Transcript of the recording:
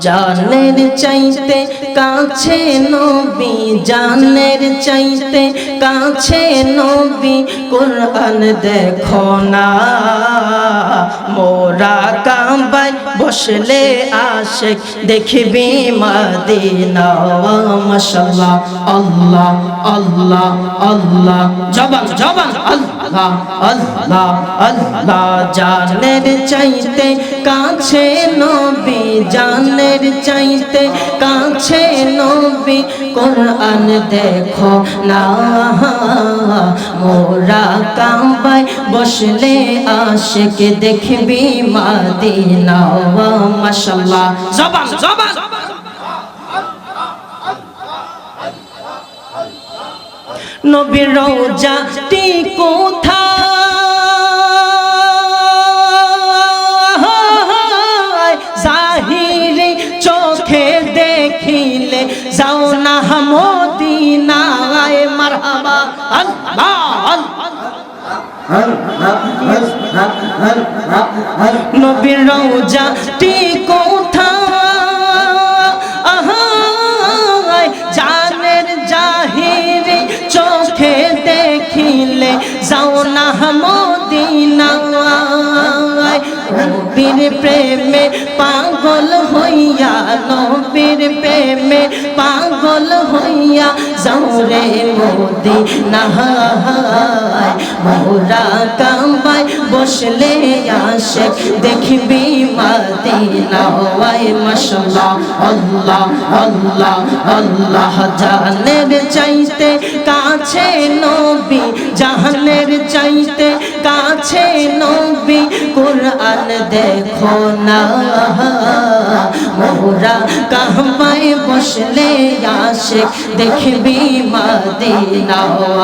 জানের চাইতে কাছে নবী জানের চাইতে কাছে নবী কোরআন দেখো না। মোরা কাম্বাই বসলে আশেক, দেখবি মাদিনা মাশাল্লাহ, আল্লাহ আল্লাহ আল্লাহ, জবান জবান, আল্লাহ আল্লাহ আল্লাহ, জানের চাইতে কাছে নবী, জানের চাইতে কাছে নবী, কোরআন দেখো না, মোরা কাম্বাই বসলে আশেক দেখবি মাদিনা মাশাল্লাহ জবান জবান। নবীর রোজাটি কোথায়? জাহিরি চোখে দেখিলে যাও না মদিনায়, মারহাবা। আল্লাহ আল্লাহ। নবীর রোজাটি কোথায়? জানের জাহিরি চোখে দেখিলে যাও না মদিনায়। নবীর প্রেমে পাগল হইয়া, নবীর প্রেমে হইয়া যাও মোদি নাহায় মোরা কাম্বাই বসলে আসে দেখবি মাদিনা ওয়াই মাশাল্লাহ আল্লাহ আল্লাহ আল্লাহ। জানের চাইতে কাছে নবী, জাহানের চাইতে কাছে নবী কোরআন দেখো না। মোরা কাহমায় বসলে আসে দেখবি মাদিনা।